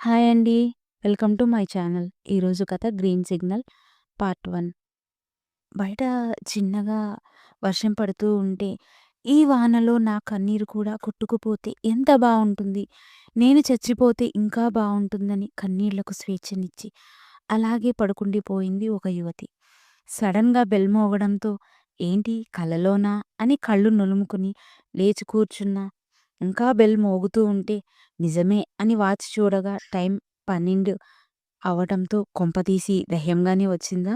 Hi అండి. Welcome to my channel. ఈరోజు కథ 'గ్రీన్ సిగ్నల్' పార్ట్ వన్ బయట చిన్నగా వర్షం పడుతూ ఉంటే, ఈ వానలో నా కన్నీరు కూడా కొట్టుకుపోతే ఎంత బాగుంటుంది నేను చచ్చిపోతే ఇంకా బాగుంటుందని కన్నీళ్ళకు స్వేచ్ఛనిచ్చి, అలాగే పడుకుండిపోయింది ఒక యువతి. సడన్‌గా బెల్ మోగడంతో ఏంటి కలలోనా అని కళ్ళు నులుముకుని లేచి కూర్చున్నా. ఇంకా బెల్ మోగుతూ ఉంటే నిజమే అని వాచ్ చూడగా టైం 12 అవటంతో కొంపతీసి దహ్యంగానే వచ్చిందా?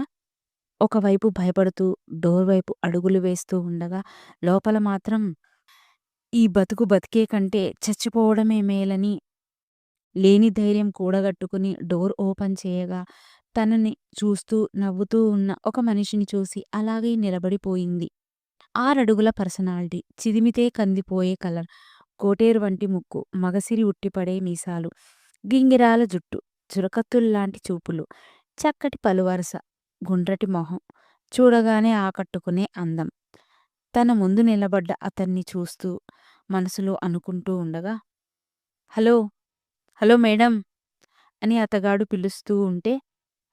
ఒకవైపు భయపడుతూ డోర్ వైపు అడుగులు వేస్తూ ఉండగా, లోపల మాత్రం ఈ బతుకు బతికే కంటే చచ్చిపోవడమే మేలని లేని ధైర్యం కూడగట్టుకుని డోర్ ఓపెన్ చేయగా, తనని చూస్తూ నవ్వుతూ ఉన్న ఒక మనిషిని చూసి అలాగే నిలబడిపోయింది. ఆరడుగుల పర్సనాలిటీ, చిదిమితే కందిపోయే కలర్, కోటేరు వంటి ముక్కు, మగసిరి ఉట్టిపడే మీసాలు, గింగిరాల జుట్టు, చురకత్తుల్లాంటి చూపులు, చక్కటి పలువరస, గుండ్రటి మొహం, చూడగానే ఆకట్టుకునే అందం. తన ముందు నిలబడ్డ అతన్ని చూస్తూ మనసులో అనుకుంటూ ఉండగా, హలో! Hello madam! అని అతగాడు పిలుస్తూ ఉంటే,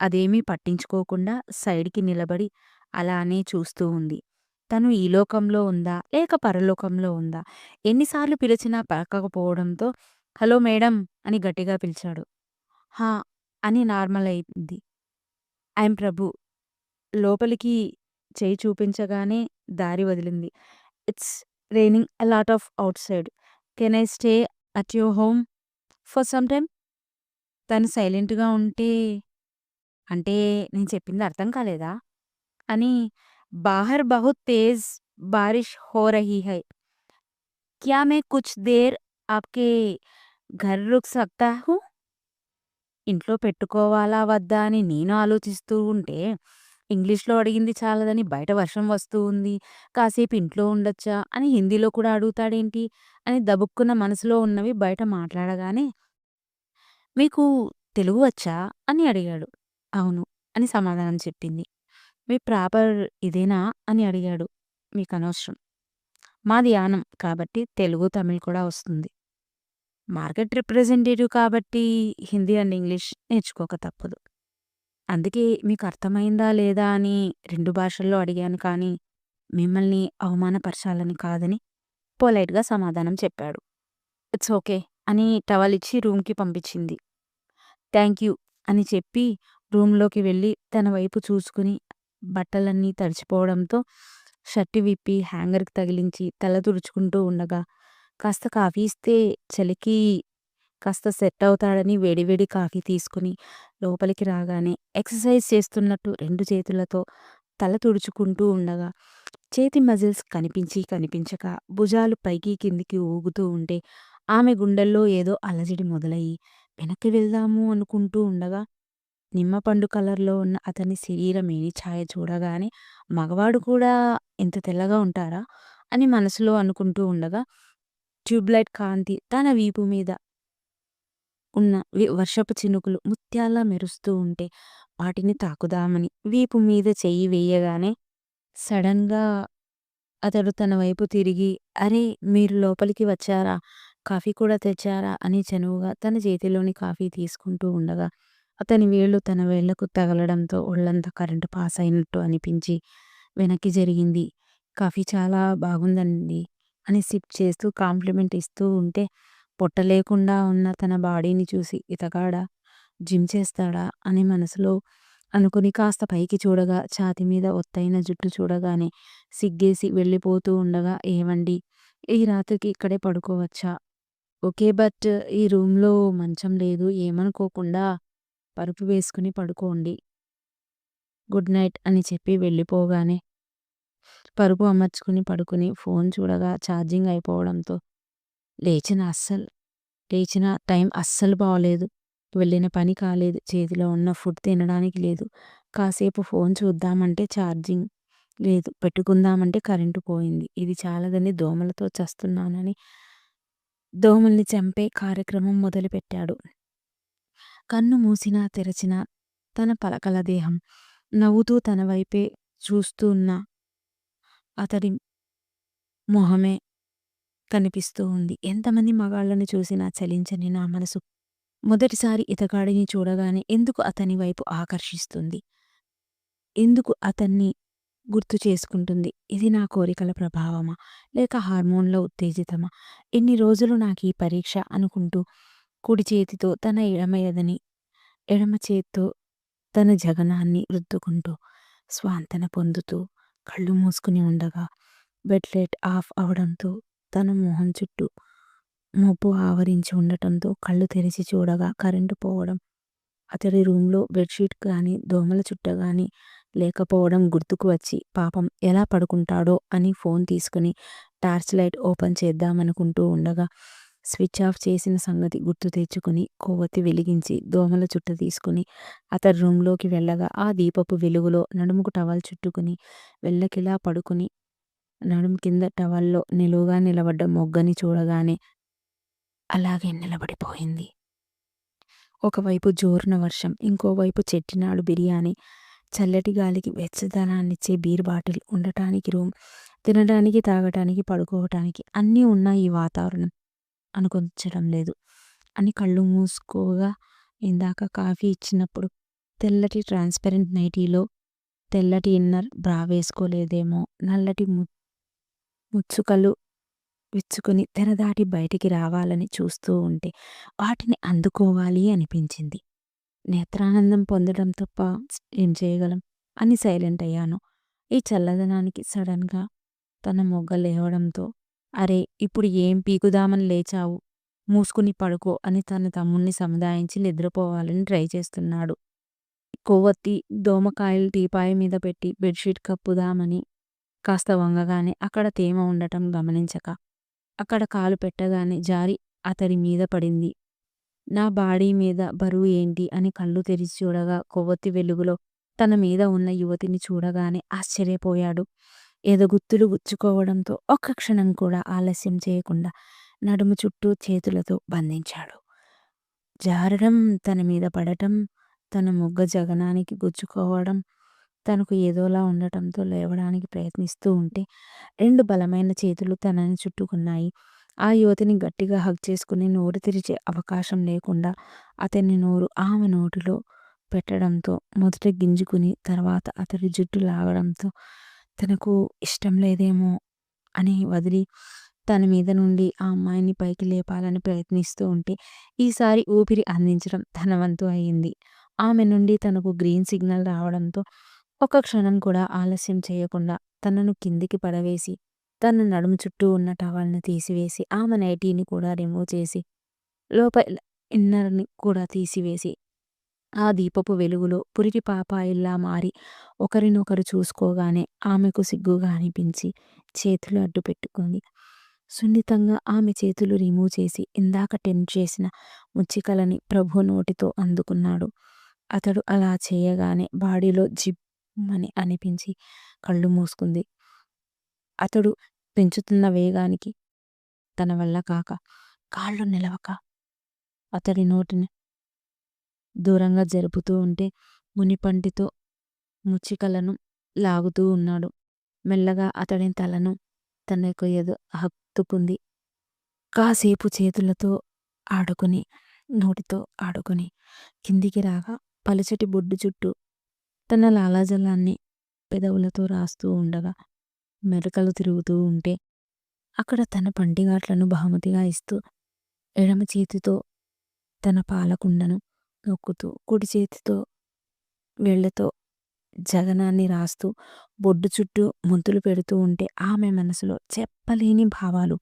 అదేమీ పట్టించుకోకుండా సైడ్‌కి నిలబడి అలానే చూస్తూ ఉంది. తను ఈ లోకంలో ఉందా? లేక పరలోకంలో ఉందా? ఎన్నిసార్లు పిలిచినా పలకకపోవడంతో హలో మేడం! అని గట్టిగా పిలిచాడు. హా! అని నార్మల్ అయింది. ఐం ప్రభు. లోపలికి చేయి చూపించగానే దారి వదిలింది. It's raining a lot of side can I stay at your home for some time? తను సైలెంట్‌గా ఉంటే అంటే నేను చెప్పింది అర్థం కాలేదా? అని बाहर बहुत తేజ్ బారిష్ हो रही హై. క్యా మే కుచ్ దేర్ ఆప్‌కే घर రుక్ సక్తా హూ? ఇంట్లో పెట్టుకోవాలా వద్దా అని నేను ఆలోచిస్తూ ఉంటే, ఇంగ్లీష్‌లో అడిగింది చాలదని బయట వర్షం వస్తూ ఉంది. కాసేపు ఇంట్లో ఉండొచ్చా అని హిందీలో కూడా అడుగుతాడేంటి అని దబుక్కున్న మనసులో ఉన్నవి బయట మాట్లాడగానే, మీకు తెలుగు వచ్చా? అని అడిగాడు. అవును అని సమాధానం చెప్పింది. మీ ప్రాపర్ ఇదేనా? అని అడిగాడు. మీకు అనవసరం మాది యానం కాబట్టి తెలుగు, తమిళ్ కూడా వస్తుంది. మార్కెట్ రిప్రజెంటేటివ్ కాబట్టి హిందీ అండ్ ఇంగ్లీష్ నేర్చుకోక తప్పదు. అందుకే మీకు అర్థమైందా లేదా అని రెండు భాషల్లో అడిగాను కానీ, మిమ్మల్ని అవమానపరచాలని కాదని పొలైట్‌గా సమాధానం చెప్పాడు. ఇట్స్ ఓకే అని టవల్ ఇచ్చి రూమ్‌కి పంపించింది. థ్యాంక్ యూ అని చెప్పి రూమ్‌లోకి వెళ్ళి తన వైపు చూసుకుని బట్టలన్నీ తడిచిపోవడంతో షర్ట్ విప్పి హ్యాంగర్‌కి తగిలించి తల తుడుచుకుంటూ ఉండగా, కాస్త కాఫీ ఇస్తే చలికి కాస్త సెట్ అవుతాడని వేడివేడి కాఫీ తీసుకుని లోపలికి రాగానే ఎక్సర్సైజ్ చేస్తున్నట్టు రెండు చేతులతో తల తుడుచుకుంటూ ఉండగా, చేతి మజిల్స్ కనిపించి కనిపించక భుజాలు పైకి కిందికి ఊగుతూ ఉంటే, ఆమె గుండెల్లో ఏదో అలజడి మొదలయ్యి వెనక్కి వెళ్దాము అనుకుంటూ ఉండగా, నిమ్మపండు కలర్‌లో ఉన్న అతని శరీరం ఏని ఛాయ చూడగానే మగవాడు కూడా ఇంత తెల్లగా ఉంటారా? అని మనసులో అనుకుంటూ ఉండగా, ట్యూబ్‌లైట్ కాంతి తన వీపు మీద ఉన్న వి వర్షపు చినుకులు ముత్యాల్లా మెరుస్తూ ఉంటే, వాటిని తాకుదామని వీపు మీద చెయ్యి వేయగానే, సడన్గా అతడు తన వైపు తిరిగి అరే! మీరు లోపలికి వచ్చారా? కాఫీ కూడా తెచ్చారా? అని చనువుగా తన చేతిలోని కాఫీ తీసుకుంటూ ఉండగా, అతని వేళ్ళు తన వేళ్ళకు తగలడంతో ఒళ్ళంతా కరెంటు పాస్ అయినట్టు అనిపించి వెనక్కి జరిగింది. కాఫీ చాలా బాగుందండి అని సిప్ చేస్తూ కాంప్లిమెంట్ ఇస్తూ ఉంటే, పొట్ట లేకుండా ఉన్న తన బాడీని చూసి ఇతగాడా? జిమ్ చేస్తాడా? అని మనసులో అనుకుని కాస్త పైకి చూడగా ఛాతీ మీద ఒత్తైన జుట్టు చూడగానే సిగ్గేసి వెళ్ళిపోతూ ఉండగా ఏవండి ఈ రాత్రికి ఇక్కడే పడుకోవచ్చా? ఓకే బట్ ఈ రూమ్‌లో మంచం లేదు ఏమనుకోకుండా పరుపు వేసుకుని పడుకోండి. గుడ్ నైట్ అని చెప్పి వెళ్ళిపోగానే, పరుపు అమర్చుకుని పడుకుని ఫోన్ చూడగా ఛార్జింగ్ అయిపోవడంతో లేచిన అస్సలు లేచిన టైం అస్సలు బాగలేదు వెళ్ళిన పని కాలేదు. చేతిలో ఉన్న ఫుడ్ తినడానికి లేదు. కాసేపు ఫోన్ చూద్దామంటే ఛార్జింగ్ లేదు. పెట్టుకుందామంటే కరెంటు పోయింది. ఇది చాలదని దోమలతో చస్తున్నానని దోమల్ని చంపే కార్యక్రమం మొదలుపెట్టాడు. కన్ను మూసినా తెరచినా తన పలకల దేహం నవ్వుతూ తన వైపే చూస్తూ ఉన్న అతడి మొహమే కనిపిస్తూ ఉంది. ఎంతమంది మగాళ్ళని చూసినా చలించని నా మనసు మొదటిసారి ఇతగాడిని చూడగానే ఎందుకు అతని వైపు ఆకర్షిస్తుంది? ఎందుకు అతన్ని గుర్తు చేసుకుంటుంది? ఇది నా కోరికల ప్రభావమా? లేక హార్మోన్ల ఉత్తేజితమా? ఎన్ని రోజులు నాకు ఈ పరీక్ష అనుకుంటూ కుడి చేతితో తన ఎడమ ఎదని, ఎడమ చేత్తో తన జగనాన్ని రుద్దుకుంటూ, స్వాంతన పొందుతూ కళ్ళు మూసుకుని ఉండగా బెడ్ లైట్ ఆఫ్ అవడంతో తన మొహం చుట్టూ మబ్బు ఆవరించి ఉండటంతో కళ్ళు తెరిచి చూడగా కరెంటు పోవడం, అతడి రూమ్‌లో బెడ్‌షీట్ కానీ దోమల చుట్ట కానీ లేకపోవడం గుర్తుకు వచ్చి పాపం ఎలా పడుకుంటాడో అని ఫోన్ తీసుకుని టార్చ్ లైట్ ఓపెన్ చేద్దామనుకుంటూ ఉండగా స్విచ్ ఆఫ్ చేసిన సంగతి గుర్తు తెచ్చుకుని కొవ్వొత్తి వెలిగించి దోమల చుట్ట తీసుకుని అతడి రూమ్‌లోకి వెళ్ళగా ఆ దీపపు వెలుగులో నడుముకు టవల్ చుట్టుకుని వెళ్ళకిలా పడుకుని నడుము కింద టవల్‌లో నిలువుగా నిలబడ్డ మొగ్గని చూడగానే అలాగే నిలబడిపోయింది. ఒకవైపు జోరున వర్షం, ఇంకోవైపు చెట్టినాడు బిర్యానీ, చల్లటి గాలికి వెచ్చదనాన్నిచ్చే బీర్ బాటిల్, ఉండటానికి రూమ్, తినడానికి, తాగటానికి, పడుకోవటానికి అన్నీ ఉన్నాయి ఈ వాతావరణం అనుకొచ్చడం లేదు అని కళ్ళు మూసుకోగా ఇందాక కాఫీ ఇచ్చినప్పుడు తెల్లటి ట్రాన్స్‌పరెంట్ నైటీలో తెల్లటి ఇన్నర్ బ్రా వేసుకోలేదేమో నల్లటి ము ముచ్చుకలు విచ్చుకుని తెరదాటి బయటికి రావాలని చూస్తూ ఉంటే వాటిని అందుకోవాలి అనిపించింది. నేత్రానందం పొందడం తప్ప ఏం చేయగలం అని సైలెంట్ అయ్యాను. ఈ చల్లదనానికి సడన్‌గా తన మొగ్గ లేవడంతో అరే! ఇప్పుడు ఏం పీకుదామని లేచావు? మూసుకుని పడుకో అని తన తమ్ముణ్ణి సముదాయించి నిద్రపోవాలని ట్రై చేస్తున్నాడు. కొవ్వొత్తి, దోమకాయలు టీపాయి మీద పెట్టి బెడ్‌షీట్ కప్పుదామని కాస్త వంగగానే అక్కడ తేమ ఉండటం గమనించక, అక్కడ కాలు పెట్టగానే జారి అతడి మీద పడింది. నా బాడీ మీద బరువు ఏంటి అని కళ్ళు తెరిచి చూడగా కొవ్వొత్తి వెలుగులో తన మీద ఉన్న యువతిని చూడగానే ఆశ్చర్యపోయాడు. ఏదో గుత్తులు గుచ్చుకోవడంతో ఒక్క క్షణం కూడా ఆలస్యం చేయకుండా నడుము చుట్టూ చేతులతో బంధించాడు. జారడం, తన మీద పడటం, తన మొగ్గ జగనానికి గుచ్చుకోవడం, తనకు ఏదోలా ఉండటంతో లేవడానికి ప్రయత్నిస్తూ ఉంటే రెండు బలమైన చేతులు తనని చుట్టుకున్నాయి. ఆ యువతిని గట్టిగా హగ్ చేసుకుని నోరు తెరిచే అవకాశం లేకుండా అతని నోరు ఆమె నోటిలో పెట్టడంతో మొదట గింజుకుని తర్వాత అతడి జుట్టు లాగడంతో తనకు ఇష్టం లేదేమో అని వదిలి తన మీద నుండి ఆ అమ్మాయిని పైకి లేపాలని ప్రయత్నిస్తూ ఉంటే ఈసారి ఊపిరి అందించడం తన వంతు అయింది. ఆమె నుండి తనకు గ్రీన్ సిగ్నల్ రావడంతో ఒక క్షణం కూడా ఆలస్యం చేయకుండా తనను కిందికి పడవేసి తన నడుము చుట్టూ ఉన్న టవల్‌ని తీసివేసి ఆమె నైటీని కూడా రిమూవ్ చేసి లోపల ఇన్నర్‌ని కూడా తీసివేసి ఆ దీపపు వెలుగులో పురిటి పాపాయిల్లా మారి ఒకరినొకరు చూసుకోగానే ఆమెకు సిగ్గుగా అనిపించి చేతులు అడ్డు పెట్టుకుంది. సున్నితంగా ఆమె చేతులు రిమూవ్ చేసి ఇందాక టెంప్ట్ చేసిన ముచ్చికలని ప్రభు నోటితో అందుకున్నాడు. అతడు అలా చేయగానే బాడీలో జిమ్మని అనిపించి కళ్ళు మూసుకుంది. అతడు పెంచుతున్న వేగానికి తన వల్ల కాక కాళ్ళు నిలవక అతడి నోటిని దూరంగా జరుపుతూ ఉంటే మునిపంటితో ముచ్చికలను లాగుతూ ఉన్నాడు. మెల్లగా అతడి తలను తనకు ఎదు హత్తుకుంది. కాసేపు చేతులతో ఆడుకుని, నోటితో ఆడుకుని కిందికి రాగా పలుచటి బొడ్డు చుట్టూ తన లాలాజలాన్ని పెదవులతో రాస్తూ ఉండగా మెరకలు తిరుగుతూ ఉంటే అక్కడ తన పంటిగాట్లను బహుమతిగా ఇస్తూ ఎడమ చేతితో తన పాలకుండను నొక్కుతూ కుడి చేతితో వేళ్ళతో జగనాన్ని రాస్తూ బొడ్డు చుట్టూ ముద్దులు పెడుతూ ఉంటే ఆమె మనసులో చెప్పలేని భావాలు,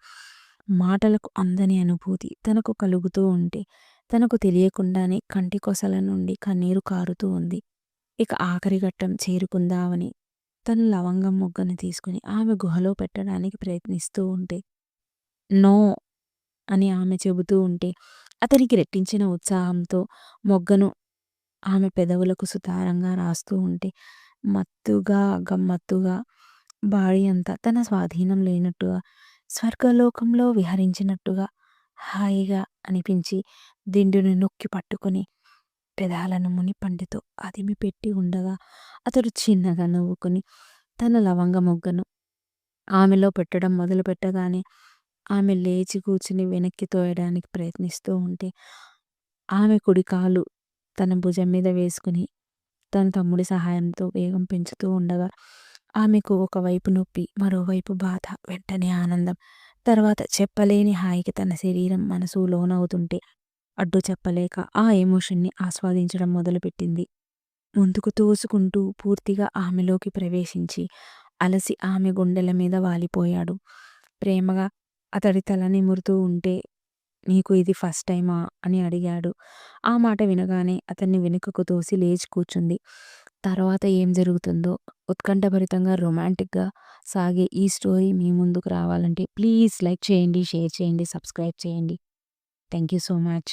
మాటలకు అందని అనుభూతి తనకు కలుగుతూ ఉంటే తనకు తెలియకుండానే కంటికొసల నుండి కన్నీరు కారుతూ ఉంది. ఇక ఆఖరి ఘట్టం చేరుకుందామని తను లవంగం మొగ్గను తీసుకుని ఆమె గుహలో పెట్టడానికి ప్రయత్నిస్తూ ఉంటే నో అని ఆమె చెబుతూ ఉంటే అతనికి రెట్టించిన ఉత్సాహంతో మొగ్గను ఆమె పెదవులకు సుతారంగా రాస్తూ ఉంటే మత్తుగా గమ్మత్తుగా బాడీ అంతా తన స్వాధీనం లేనట్టుగా స్వర్గలోకంలో విహరించినట్టుగా హాయిగా అనిపించి దిండుని నొక్కి పట్టుకొని పెదాలను మునిపంటితో అదిమి పెట్టి ఉండగా అతడు చిన్నగా నవ్వుకుని తన లవంగ మొగ్గను ఆమెలో పెట్టడం మొదలు పెట్టగానే ఆమె లేచి కూర్చుని వెనక్కి తోయడానికి ప్రయత్నిస్తూ ఉంటే ఆమె కుడికాలు తన భుజం మీద వేసుకుని తన తమ్ముడి సహాయంతో వేగం పెంచుతూ ఉండగా ఆమెకు ఒకవైపు నొప్పి మరోవైపు బాధ వెంటనే ఆనందం. తర్వాత చెప్పలేని హాయికి తన శరీరం మనసు లోనవుతుంటే అడ్డు చెప్పలేక ఆ ఎమోషన్ని ఆస్వాదించడం మొదలుపెట్టింది. ముందుకు తోసుకుంటూ పూర్తిగా ఆమెలోకి ప్రవేశించి అలసి ఆమె గుండెల మీద వాలిపోయాడు. ప్రేమగా అతడి తల నిమురుతూ ఉంటే నీకు ఇది ఫస్ట్ టైమా అని అడిగాడు. ఆ మాట వినగానే అతన్ని వెనుకకు తోసి లేచి కూర్చుంది. తర్వాత ఏం జరుగుతుందో ఉత్కంఠభరితంగా రొమాంటిక్గా సాగే ఈ స్టోరీ మీ ముందుకు రావాలంటే ప్లీజ్ లైక్ చేయండి షేర్ చేయండి సబ్స్క్రైబ్ చేయండి. Thank you so much.